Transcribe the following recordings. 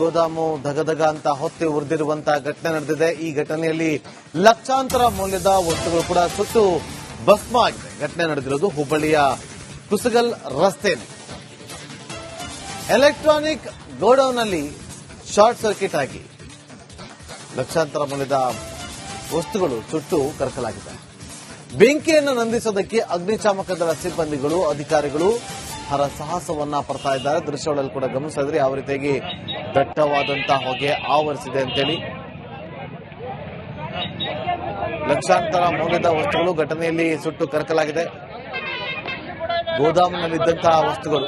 ಗೋದಾಮು ಧಗಧಗ ಅಂತ ಹೊತ್ತಿ ಉರಿದಿರುವಂತಹ ಘಟನೆ ನಡೆದಿದೆ. ಈ ಘಟನೆಯಲ್ಲಿ ಲಕ್ಷಾಂತರ ಮೌಲ್ಯದ ವಸ್ತುಗಳು ಕೂಡ ಸುಟ್ಟು ಭಸ್ಮ ಘಟನೆ ನಡೆದಿರೋದು ಹುಬ್ಬಳ್ಳಿಯ ಕುಸಗಲ್ ರಸ್ತೆ ಎಲೆಕ್ಟ್ರಾನಿಕ್ ಗೋಡೌನ್ನಲ್ಲಿ ಶಾರ್ಟ್ ಸರ್ಕ್ಯೂಟ್ ಆಗಿ ಲಕ್ಷಾಂತರ ಮೌಲ್ಯದ ವಸ್ತುಗಳು ಸುಟ್ಟು ಕರಕಲಾಗಿದೆ. ಬೆಂಕಿಯನ್ನು ನಂದಿಸೋದಕ್ಕೆ ಅಗ್ನಿಶಾಮಕ ದಳ ಸಿಬ್ಬಂದಿಗಳು, ಅಧಿಕಾರಿಗಳು ಹರ ಸಾಹಸವನ್ನ ಪಡ್ತಾ ಇದ್ದಾರೆ. ದೃಶ್ಯಗಳಲ್ಲಿ ಕೂಡ ಗಮನಿಸಿದ್ರೆ ಯಾವ ರೀತಿಯಾಗಿ ದಟ್ಟವಾದಂತಹ ಹೊಗೆ ಆವರಿಸಿದೆ ಅಂತೇಳಿ. ಲಕ್ಷಾಂತರ ಮೌಲ್ಯದ ವಸ್ತುಗಳು ಘಟನೆಯಲ್ಲಿ ಸುಟ್ಟು ಕರಕಲಾಗಿದೆ. ಗೋದಾಮಿನಲ್ಲಿದ್ದಂತಹ ವಸ್ತುಗಳು.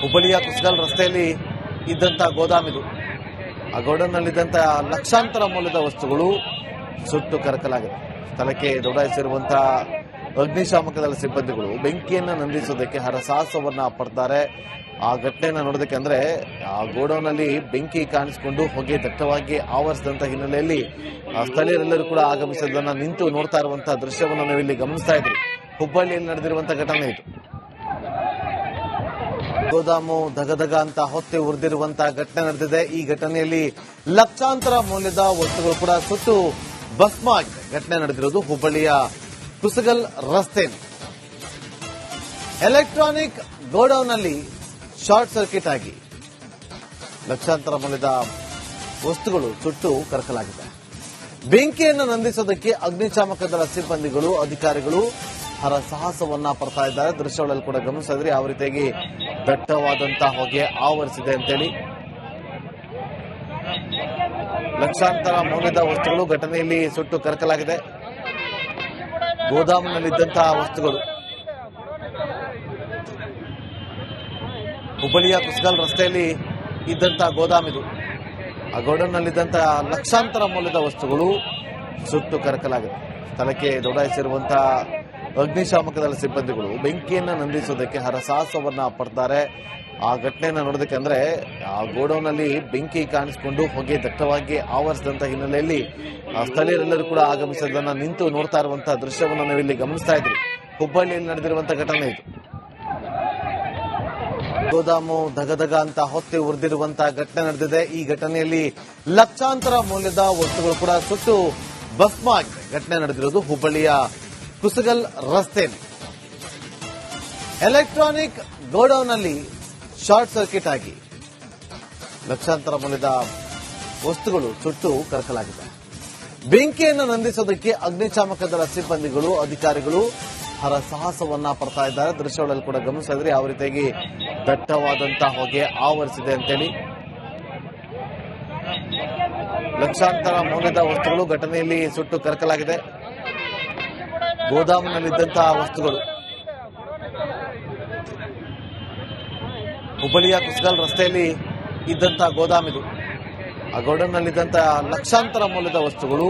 ಹುಬ್ಬಳ್ಳಿಯ ಕುಸಗಲ್ ರಸ್ತೆಯಲ್ಲಿ ಇದ್ದಂತಹ ಗೋದಾಮಿದು. ಆ ಗೋಡನ್ನಲ್ಲಿದ್ದಂತಹ ಲಕ್ಷಾಂತರ ಮೌಲ್ಯದ ವಸ್ತುಗಳು ಸುಟ್ಟು ಕರಕಲಾಗಿದೆ. ಸ್ಥಳಕ್ಕೆ ದೌಡಾಯಿಸಿರುವಂತಹ ಅಗ್ನಿಶಾಮಕ ದಳ ಸಿಬ್ಬಂದಿಗಳು ಬೆಂಕಿಯನ್ನು ನಂದಿಸೋದಕ್ಕೆ ಹರಸಾಹಸವನ್ನ ಪಡ್ತಾರೆ. ಆ ಘಟನೆಯನ್ನ ನೋಡೋದಕ್ಕೆ ಅಂದ್ರೆ ಆ ಗೋಡೌನಲ್ಲಿ ಬೆಂಕಿ ಕಾಣಿಸಿಕೊಂಡು ಹೊಗೆ ದಟ್ಟವಾಗಿ ಆವರಿಸಿದಂತ ಹಿನ್ನೆಲೆಯಲ್ಲಿ ಸ್ಥಳೀಯರೆಲ್ಲರೂ ಕೂಡ ಆಗಮಿಸಿದ್ದನ್ನ ನಿಂತು ನೋಡ್ತಾ ಇರುವಂತಹ ದೃಶ್ಯವನ್ನು ನಾವಿಲ್ಲಿ ಗಮನಿಸ್ತಾ ಇದ್ವಿ ಹುಬ್ಬಳ್ಳಿಯಲ್ಲಿ ನಡೆದಿರುವಂತಹ ಘಟನೆ ಇದು. ಗೋದಾಮು ಧಗಧಗ ಅಂತ ಹೊತ್ತಿ ಉರಿದಿರುವಂತಹ ಘಟನೆ ನಡೆದಿದೆ. ಈ ಘಟನೆಯಲ್ಲಿ ಲಕ್ಷಾಂತರ ಮೌಲ್ಯದ ವಸ್ತುಗಳು ಕೂಡ ಸುಟ್ಟು ಭಸ್ಮ ಘಟನೆ ನಡೆದಿರೋದು ಹುಬ್ಬಳ್ಳಿಯ ಕುಸಗಲ್ ರಸ್ತೆ ಎಲೆಕ್ಟ್ರಾನಿಕ್ ಗೋಡೌನ್ನಲ್ಲಿ ಶಾರ್ಟ್ ಸರ್ಕ್ಯೂಟ್ ಆಗಿ ಲಕ್ಷಾಂತರ ಮೌಲ್ಯದ ವಸ್ತುಗಳು ಸುಟ್ಟು ಕರಕಲಾಗಿದೆ. ಬೆಂಕಿಯನ್ನು ನಂದಿಸೋದಕ್ಕೆ ಅಗ್ನಿಶಾಮಕ ದಳ ಸಿಬ್ಬಂದಿಗಳು, ಅಧಿಕಾರಿಗಳು ಹರ ಸಾಹಸವನ್ನ ಪಡ್ತಾ ಇದ್ದಾರೆ. ದೃಶ್ಯಗಳಲ್ಲಿ ಕೂಡ ಗಮನಿಸಿದ್ರೆ ಯಾವ ರೀತಿಯಾಗಿ ದಟ್ಟವಾದಂತಹ ಹೊಗೆ ಆವರಿಸಿದೆ ಅಂತೇಳಿ. ಲಕ್ಷಾಂತರ ಮೌಲ್ಯದ ವಸ್ತುಗಳು ಘಟನೆಯಲ್ಲಿ ಸುಟ್ಟು ಕರಕಲಾಗಿದೆ. ಗೋದಾಮಿನಲ್ಲಿದ್ದಂತಹ ವಸ್ತುಗಳು. ಹುಬ್ಬಳ್ಳಿಯ ಕುಸಗಲ್ ರಸ್ತೆಯಲ್ಲಿ ಇದ್ದಂತಹ ಗೋದಾಮಿದು. ಆ ಗೋಡನ್ನಲ್ಲಿದ್ದಂತಹ ಲಕ್ಷಾಂತರ ಮೌಲ್ಯದ ವಸ್ತುಗಳು ಸುಟ್ಟು ಕರಕಲಾಗಿದೆ ಸ್ಥಳಕ್ಕೆ ದೌಡಾಯಿಸಿರುವಂತಹ ಅಗ್ನಿಶಾಮಕ ದಳ ಸಿಬ್ಬಂದಿಗಳು ಬೆಂಕಿಯನ್ನು ನಂದಿಸೋದಕ್ಕೆ ಹರಸಾಹಸವನ್ನ ಪಡ್ತಾರೆ. ಆ ಘಟನೆಯನ್ನ ನೋಡೋದಕ್ಕೆ ಅಂದ್ರೆ, ಆ ಗೋಡೌನ್ನಲ್ಲಿ ಬೆಂಕಿ ಕಾಣಿಸಿಕೊಂಡು ಹೊಗೆ ದಟ್ಟವಾಗಿ ಆವರಿಸಿದಂತ ಹಿನ್ನೆಲೆಯಲ್ಲಿ ಸ್ಥಳೀಯರೆಲ್ಲರೂ ಕೂಡ ಆಗಮಿಸಿದ್ದನ್ನ ನಿಂತು ನೋಡ್ತಾ ಇರುವಂತಹ ದೃಶ್ಯವನ್ನು ನಾವಿಲ್ಲಿ ಗಮನಿಸ್ತಾ ಇದ್ವಿ ಹುಬ್ಬಳ್ಳಿಯಲ್ಲಿ ನಡೆದಿರುವಂತಹ ಘಟನೆ ಇದು. ಗೋದಾಮು ಧಗಧಗ ಅಂತ ಹೊತ್ತಿ ಉರಿದಿರುವಂತಹ ಘಟನೆ ನಡೆದಿದೆ. ಈ ಘಟನೆಯಲ್ಲಿ ಲಕ್ಷಾಂತರ ಮೌಲ್ಯದ ವಸ್ತುಗಳು ಕೂಡ ಸುಟ್ಟು ಭಸ್ಮ ಘಟನೆ ನಡೆದಿರೋದು ಹುಬ್ಬಳ್ಳಿಯ ಕುಸಗಲ್ ರಸ್ತೆ ಎಲೆಕ್ಟ್ರಾನಿಕ್ ಗೋಡೌನ್ನಲ್ಲಿ ಶಾರ್ಟ್ ಸರ್ಕ್ಯೂಟ್ ಆಗಿ ಲಕ್ಷಾಂತರ ಮೌಲ್ಯದ ವಸ್ತುಗಳು ಸುಟ್ಟು ಕರಕಲಾಗಿದೆ. ಬೆಂಕಿಯನ್ನು ನಂದಿಸೋದಕ್ಕೆ ಅಗ್ನಿಶಾಮಕ ದಳ ಸಿಬ್ಬಂದಿಗಳು, ಅಧಿಕಾರಿಗಳು ಹರ ಸಾಹಸವನ್ನ ಪಡ್ತಾ ಇದ್ದಾರೆ. ದೃಶ್ಯಗಳಲ್ಲಿ ಕೂಡ ಗಮನಿಸಿದ್ರೆ ಯಾವ ರೀತಿಯಾಗಿ ದಟ್ಟವಾದಂತಹ ಹೊಗೆ ಆವರಿಸಿದೆ ಅಂತೇಳಿ. ಲಕ್ಷಾಂತರ ಮೌಲ್ಯದ ವಸ್ತುಗಳು ಘಟನೆಯಲ್ಲಿ ಸುಟ್ಟು ಕರಕಲಾಗಿದೆ. ಗೋದಾಮಿನಲ್ಲಿದ್ದಂತಹ ವಸ್ತುಗಳು. ಹುಬ್ಬಳ್ಳಿಯ ಕುಸಗಲ್ ರಸ್ತೆಯಲ್ಲಿ ಇದ್ದಂತಹ ಗೋದಾಮಿದು. ಆ ಗೋಡನ್ನಲ್ಲಿದ್ದಂತಹ ಲಕ್ಷಾಂತರ ಮೌಲ್ಯದ ವಸ್ತುಗಳು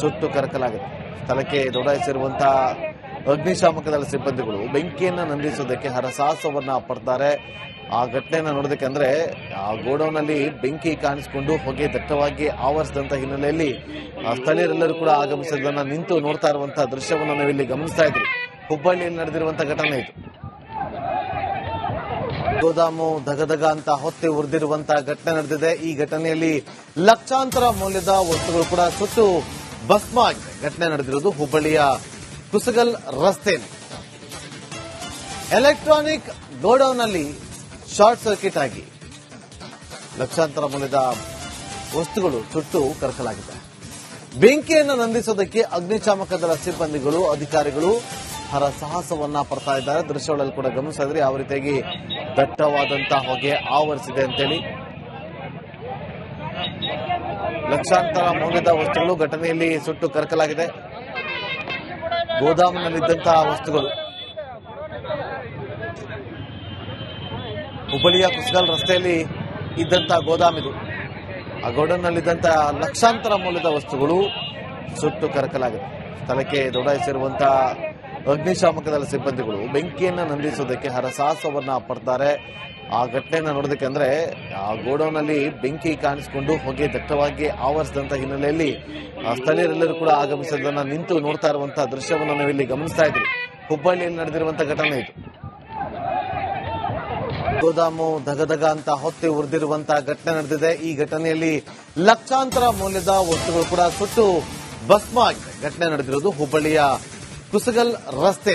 ಸುಟ್ಟು ಕರಕಲಾಗಿದೆ ಸ್ಥಳಕ್ಕೆ ದೌಡಾಯಿಸಿರುವಂತಹ ಅಗ್ನಿಶಾಮಕ ದಳ ಸಿಬ್ಬಂದಿಗಳು ಬೆಂಕಿಯನ್ನು ನಂದಿಸೋದಕ್ಕೆ ಹರಸಾಹಸವನ್ನ ಪಡ್ತಾರೆ. ಆ ಘಟನೆಯನ್ನ ನೋಡೋದಕ್ಕೆ ಅಂದ್ರೆ, ಆ ಗೋಡೌನ್ನಲ್ಲಿ ಬೆಂಕಿ ಕಾಣಿಸಿಕೊಂಡು ಹೊಗೆ ದಟ್ಟವಾಗಿ ಆವರಿಸಿದಂತ ಹಿನ್ನೆಲೆಯಲ್ಲಿ ಸ್ಥಳೀಯರೆಲ್ಲರೂ ಕೂಡ ಆಗಮಿಸಿದ್ದನ್ನ ನಿಂತು ನೋಡ್ತಾ ಇರುವಂತಹ ದೃಶ್ಯವನ್ನು ನಾವಿಲ್ಲಿ ಗಮನಿಸ್ತಾ ಇದ್ವಿ ಹುಬ್ಬಳ್ಳಿಯಲ್ಲಿ ನಡೆದಿರುವಂತಹ ಘಟನೆ ಇದು. ಗೋದಾಮು ಧಗಧಗ ಅಂತ ಹೊತ್ತಿ ಉರಿದಿರುವಂತಹ ಘಟನೆ ನಡೆದಿದೆ. ಈ ಘಟನೆಯಲ್ಲಿ ಲಕ್ಷಾಂತರ ಮೌಲ್ಯದ ವಸ್ತುಗಳು ಕೂಡ ಸುಟ್ಟು ಭಸ್ಮ ಆಗಿದೆ. ಘಟನೆ ನಡೆದಿರೋದು ಹುಬ್ಬಳ್ಳಿಯ ಕುಸಗಲ್ ರಸ್ತೆ ಎಲೆಕ್ಟ್ರಾನಿಕ್ ಗೋಡೌನ್ನಲ್ಲಿ ಶಾರ್ಟ್ ಸರ್ಕ್ಯೂಟ್ ಆಗಿ ಲಕ್ಷಾಂತರ ಮೌಲ್ಯದ ವಸ್ತುಗಳು ಸುಟ್ಟು ಕರಕಲಾಗಿದೆ. ಬೆಂಕಿಯನ್ನು ನಂದಿಸೋದಕ್ಕೆ ಅಗ್ನಿಶಾಮಕ ದಳ ಸಿಬ್ಬಂದಿಗಳು, ಅಧಿಕಾರಿಗಳು ಹರ ಸಾಹಸವನ್ನ ಪಡ್ತಾ ಇದ್ದಾರೆ. ದೃಶ್ಯಗಳಲ್ಲಿ ಕೂಡ ಗಮನಿಸಿದ್ರೆ ಯಾವ ರೀತಿಯಾಗಿ ದಟ್ಟವಾದಂತಹ ಹೊಗೆ ಆವರಿಸಿದೆ ಅಂತೇಳಿ. ಲಕ್ಷಾಂತರ ಮೌಲ್ಯದ ವಸ್ತುಗಳು ಘಟನೆಯಲ್ಲಿ ಸುಟ್ಟು ಕರಕಲಾಗಿದೆ. ಗೋದಾಮಿನಲ್ಲಿದ್ದಂತಹ ವಸ್ತುಗಳು. ಹುಬ್ಬಳ್ಳಿಯ ಕುಸಗಲ್ ರಸ್ತೆಯಲ್ಲಿ ಇದ್ದಂತಹ ಗೋದಾಮಿದು. ಆ ಗೋಡನ್ನಲ್ಲಿದ್ದಂತಹ ಲಕ್ಷಾಂತರ ಮೌಲ್ಯದ ವಸ್ತುಗಳು ಸುಟ್ಟು ಕರಕಲಾಗಿದೆ ಸ್ಥಳಕ್ಕೆ ದೌಡಾಯಿಸಿರುವಂತಹ ಅಗ್ನಿಶಾಮಕ ದಳ ಸಿಬ್ಬಂದಿಗಳು ಬೆಂಕಿಯನ್ನು ನಂದಿಸೋದಕ್ಕೆ ಹರಸಾಹಸವನ್ನು ಪಡ್ತಾರೆ. ಆ ಘಟನೆಯನ್ನು ನೋಡೋದಕ್ಕೆ ಅಂದ್ರೆ, ಆ ಗೋಡೌನಲ್ಲಿ ಬೆಂಕಿ ಕಾಣಿಸಿಕೊಂಡು ಹೊಗೆ ದಟ್ಟವಾಗಿ ಆವರಿಸಿದಂತ ಹಿನ್ನೆಲೆಯಲ್ಲಿ ಸ್ಥಳೀಯರೆಲ್ಲರೂ ಕೂಡ ಆಗಮಿಸಿದ್ದನ್ನ ನಿಂತು ನೋಡ್ತಾ ಇರುವಂತಹ ದೃಶ್ಯವನ್ನು ನಾವಿಲ್ಲಿ ಗಮನಿಸ್ತಾ ಇದ್ವಿ ಹುಬ್ಬಳ್ಳಿಯಲ್ಲಿ ನಡೆದಿರುವಂತಹ ಘಟನೆ ಇದು. ಗೋದಾಮು ಧಗಧಗ ಅಂತ ಹೊತ್ತಿ ಉರಿದಿರುವಂತಹ ಘಟನೆ ನಡೆದಿದೆ. ಈ ಘಟನೆಯಲ್ಲಿ ಲಕ್ಷಾಂತರ ಮೌಲ್ಯದ ವಸ್ತುಗಳು ಕೂಡ ಸುಟ್ಟು ಭಸ್ಮ ಘಟನೆ ನಡೆದಿರೋದು ಹುಬ್ಬಳ್ಳಿಯ ಕುಸಗಲ್ ರಸ್ತೆ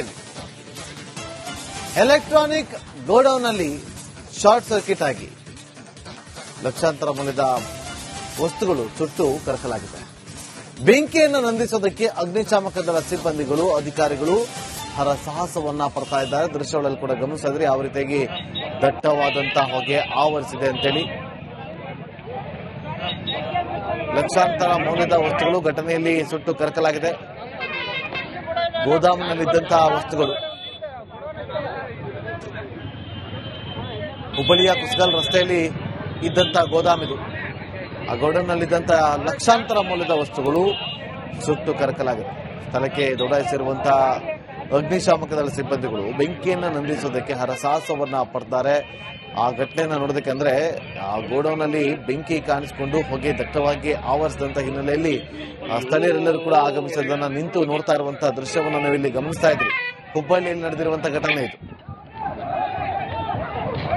ಎಲೆಕ್ಟ್ರಾನಿಕ್ ಗೋಡೌನ್ನಲ್ಲಿ ಶಾರ್ಟ್ ಸರ್ಕ್ಯೂಟ್ ಆಗಿ ಲಕ್ಷಾಂತರ ಮೌಲ್ಯದ ವಸ್ತುಗಳು ಸುಟ್ಟು ಕರಕಲಾಗಿದೆ. ಬೆಂಕಿಯನ್ನು ನಂದಿಸೋದಕ್ಕೆ ಅಗ್ನಿಶಾಮಕ ದಳ ಸಿಬ್ಬಂದಿಗಳು, ಅಧಿಕಾರಿಗಳು ಹರಸಾಹಸವನ್ನ ಪಡ್ತಾ ಇದ್ದಾರೆ. ದೃಶ್ಯಗಳಲ್ಲಿ ಕೂಡ ಗಮನಿಸಿದ್ರೆ ಯಾವ ರೀತಿಯಾಗಿ ದಟ್ಟವಾದಂತಹ ಹೊಗೆ ಆವರಿಸಿದೆ ಅಂತೇಳಿ. ಲಕ್ಷಾಂತರ ಮೌಲ್ಯದ ವಸ್ತುಗಳು ಘಟನೆಯಲ್ಲಿ ಸುಟ್ಟು ಕರಕಲಾಗಿದೆ. ಗೋದಾಮಿನಲ್ಲಿದ್ದಂತಹ ವಸ್ತುಗಳು. ಹುಬ್ಬಳ್ಳಿಯ ಕುಸಗಲ್ ರಸ್ತೆಯಲ್ಲಿ ಇದ್ದಂತಹ ಗೋದಾಮಿದು. ಆ ಗೋಡನ್ನಲ್ಲಿದ್ದಂತಹ ಲಕ್ಷಾಂತರ ಮೌಲ್ಯದ ವಸ್ತುಗಳು ಸುಟ್ಟು ಕರಕಲಾಗಿದೆ ಸ್ಥಳಕ್ಕೆ ದೊಡಾಯಿಸಿರುವಂತಹ ಅಗ್ನಿಶಾಮಕ ಸಿಬ್ಬಂದಿಗಳು ಬೆಂಕಿಯನ್ನು ನಂದಿಸೋದಕ್ಕೆ ಹರಸಾಹಸವನ್ನು ಪಡ್ತಾರೆ. ಆ ಘಟನೆಯನ್ನ ನೋಡೋದಕ್ಕೆ ಆ ಗೋಡೌನಲ್ಲಿ ಬೆಂಕಿ ಕಾಣಿಸಿಕೊಂಡು ಹೊಗೆ ದಟ್ಟವಾಗಿ ಆವರಿಸಿದಂಥ ಹಿನ್ನೆಲೆಯಲ್ಲಿ ಸ್ಥಳೀಯರೆಲ್ಲರೂ ಕೂಡ ಆಗಮಿಸಿದ್ದನ್ನ ನಿಂತು ನೋಡ್ತಾ ಇರುವಂತಹ ದೃಶ್ಯವನ್ನು ನಾವಿಲ್ಲಿ ಗಮನಿಸ್ತಾ ಇದ್ವಿ ಹುಬ್ಬಳ್ಳಿಯಲ್ಲಿ ನಡೆದಿರುವಂತಹ ಘಟನೆ ಇದು.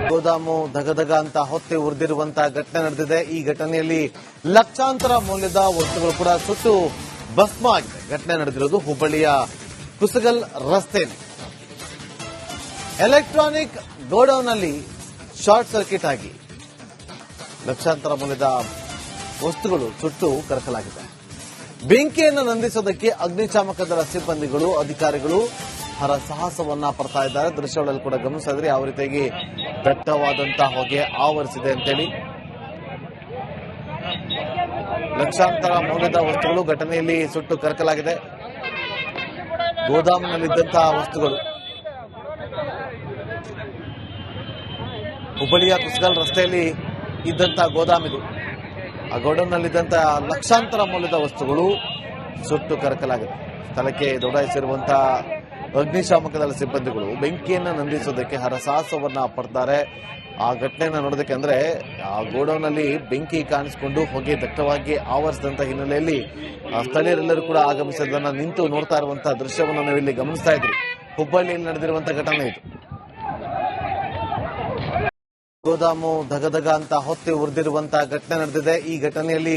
ಗೋದಾಮು ಧಗಧಗ ಅಂತ ಹೊತ್ತಿ ಉರಿದಿರುವಂತಹ ಘಟನೆ ನಡೆದಿದೆ. ಈ ಘಟನೆಯಲ್ಲಿ ಲಕ್ಷಾಂತರ ಮೌಲ್ಯದ ವಸ್ತುಗಳು ಕೂಡ ಸುಟ್ಟು ಭಸ್ಮ ಆಗಿದೆ ಘಟನೆ ನಡೆದಿರೋದು ಹುಬ್ಬಳ್ಳಿಯ ಕುಸಗಲ್ ರಸ್ತೆ ಎಲೆಕ್ಟ್ರಾನಿಕ್ ಗೋಡೌನ್ನಲ್ಲಿ ಶಾರ್ಟ್ ಸರ್ಕ್ಯೂಟ್ ಆಗಿ ಲಕ್ಷಾಂತರ ಮೌಲ್ಯದ ವಸ್ತುಗಳು ಸುಟ್ಟು ಕರಕಲಾಗಿದೆ. ಬೆಂಕಿಯನ್ನು ನಂದಿಸೋದಕ್ಕೆ ಅಗ್ನಿಶಾಮಕ ದಳ ಸಿಬ್ಬಂದಿಗಳು, ಅಧಿಕಾರಿಗಳು ಹರಸಾಹಸವನ್ನ ಪಡ್ತಾ ಇದ್ದಾರೆ. ದೃಶ್ಯಗಳಲ್ಲಿ ಕೂಡ ಗಮನಿಸಿದ್ರೆ ಯಾವ ರೀತಿಯಾಗಿ ದಟ್ಟವಾದಂತಹ ಹೊಗೆ ಆವರಿಸಿದೆ ಅಂತೇಳಿ. ಲಕ್ಷಾಂತರ ಮೌಲ್ಯದ ವಸ್ತುಗಳು ಘಟನೆಯಲ್ಲಿ ಸುಟ್ಟು ಕರಕಲಾಗಿದೆ. ಗೋದಾಮಿನಲ್ಲಿದ್ದಂತಹ ವಸ್ತುಗಳು ಹುಬ್ಬಳ್ಳಿಯ ಕುಸ್ಗಲ್ ರಸ್ತೆಯಲ್ಲಿ ಇದ್ದಂತಹ ಗೋದಾಮಿದು. ಆ ಗೋಡೌನ್ನಲ್ಲಿದ್ದಂತಹ ಲಕ್ಷಾಂತರ ಮೌಲ್ಯದ ವಸ್ತುಗಳು ಸುಟ್ಟು ಕರಕಲಾಗಿದೆ ಸ್ಥಳಕ್ಕೆ ದೌಡಾಯಿಸಿರುವಂತಹ ಅಗ್ನಿಶಾಮಕ ಸಿಬ್ಬಂದಿಗಳು ಬೆಂಕಿಯನ್ನು ನಂದಿಸೋದಕ್ಕೆ ಹರಸಾಹಸವನ್ನ ಪಡ್ತಾರೆ. ಆ ಘಟನೆಯನ್ನು ನೋಡೋದಕ್ಕೆ ಅಂದ್ರೆ ಆ ಗೋಡೌನ್ನಲ್ಲಿ ಬೆಂಕಿ ಕಾಣಿಸಿಕೊಂಡು ಹೊಗೆ ದಟ್ಟವಾಗಿ ಆವರಿಸಿದಂತಹ ಹಿನ್ನೆಲೆಯಲ್ಲಿ, ಆ ಸ್ಥಳೀಯರೆಲ್ಲರೂ ಕೂಡ ಆಗಮಿಸಿದ್ದನ್ನ ನಿಂತು ನೋಡ್ತಾ ಇರುವಂತಹ ದೃಶ್ಯವನ್ನು ನಾವಿಲ್ಲಿ ಗಮನಿಸ್ತಾ ಇದ್ವಿ ಹುಬ್ಬಳ್ಳಿಯಲ್ಲಿ ನಡೆದಿರುವಂತಹ ಘಟನೆ ಇದು. ಗೋದಾಮು ಧಗಧಗ ಅಂತ ಹೊತ್ತಿ ಉರಿದಿರುವಂತಹ ಘಟನೆ ನಡೆದಿದೆ. ಈ ಘಟನೆಯಲ್ಲಿ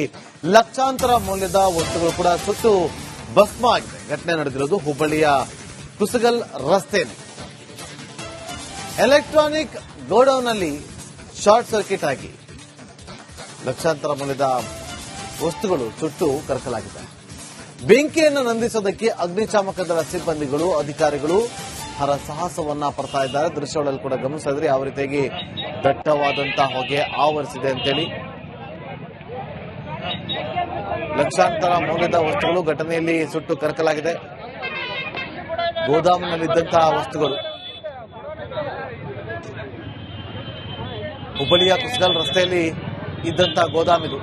ಲಕ್ಷಾಂತರ ಮೌಲ್ಯದ ವಸ್ತುಗಳು ಕೂಡ ಸುಟ್ಟು ಭಸ್ಮ ಘಟನೆ ನಡೆದಿರುವುದು ಹುಬ್ಬಳ್ಳಿಯ ಕುಸಗಲ್ ರಸ್ತೆ ಎಲೆಕ್ಟ್ರಾನಿಕ್ ಗೋಡೌನ್ನಲ್ಲಿ ಶಾರ್ಟ್ ಸರ್ಕ್ಯೂಟ್ ಆಗಿ ಲಕ್ಷಾಂತರ ಮೌಲ್ಯದ ವಸ್ತುಗಳು ಸುಟ್ಟು ಕರಕಲಾಗಿದೆ. ಬೆಂಕಿಯನ್ನು ನಂದಿಸೋದಕ್ಕೆ ಅಗ್ನಿಶಾಮಕ ದಳ ಸಿಬ್ಬಂದಿಗಳು, ಅಧಿಕಾರಿಗಳು ಹರಸಾಹಸವನ್ನ ಪಡ್ತಾ ಇದ್ದಾರೆ. ದೃಶ್ಯಗಳಲ್ಲಿ ಕೂಡ ಗಮನಿಸಿದ್ರೆ ಯಾವ ರೀತಿಯಾಗಿ ದಟ್ಟವಾದಂತಹ ಹೊಗೆ ಆವರಿಸಿದೆ ಅಂತೇಳಿ. ಲಕ್ಷಾಂತರ ಮೌಲ್ಯದ ವಸ್ತುಗಳು ಘಟನೆಯಲ್ಲಿ ಸುಟ್ಟು ಕರಕಲಾಗಿದೆ. ಗೋದಾಮಿನಲ್ಲಿದ್ದಂತಹ ವಸ್ತುಗಳು. ಹುಬ್ಬಳ್ಳಿಯ ಕುಸಗಲ್ ರಸ್ತೆಯಲ್ಲಿ ಇದ್ದಂತಹ ಗೋದಾಮಿದು.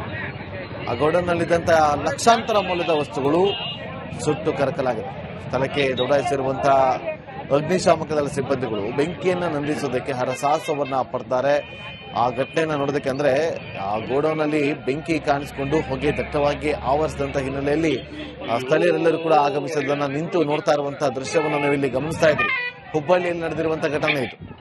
ಆ ಗೋಡನ್ನಲ್ಲಿದ್ದಂತಹ ಲಕ್ಷಾಂತರ ಮೌಲ್ಯದ ವಸ್ತುಗಳು ಸುಟ್ಟು ಕರಕಲಾಗಿದೆ. ಸ್ಥಳಕ್ಕೆ ದೌಡಾಯಿಸಿರುವಂತಹ ಅಗ್ನಿಶಾಮಕ ಸಿಬ್ಬಂದಿಗಳು ಬೆಂಕಿಯನ್ನು ನಂದಿಸೋದಕ್ಕೆ ಹರಸಾಹಸವನ್ನು ಪಡ್ತಾರೆ. ಆ ಘಟನೆಯನ್ನು ನೋಡೋದಕ್ಕೆ ಅಂದ್ರೆ ಆ ಗೋಡೌನ್ನಲ್ಲಿ ಬೆಂಕಿ ಕಾಣಿಸಿಕೊಂಡು ಹೊಗೆ ದಟ್ಟವಾಗಿ ಆವರಿಸಿದಂತ ಹಿನ್ನೆಲೆಯಲ್ಲಿ ಸ್ಥಳೀಯರೆಲ್ಲರೂ ಕೂಡ ಆಗಮಿಸಿದ್ದನ್ನ ನಿಂತು ನೋಡ್ತಾ ಇರುವಂತಹ ದೃಶ್ಯವನ್ನು ನಾವಿಲ್ಲಿ ಗಮನಿಸ್ತಾ ಇದ್ವಿ ಹುಬ್ಬಳ್ಳಿಯಲ್ಲಿ ನಡೆದಿರುವಂತಹ ಘಟನೆ ಇದು.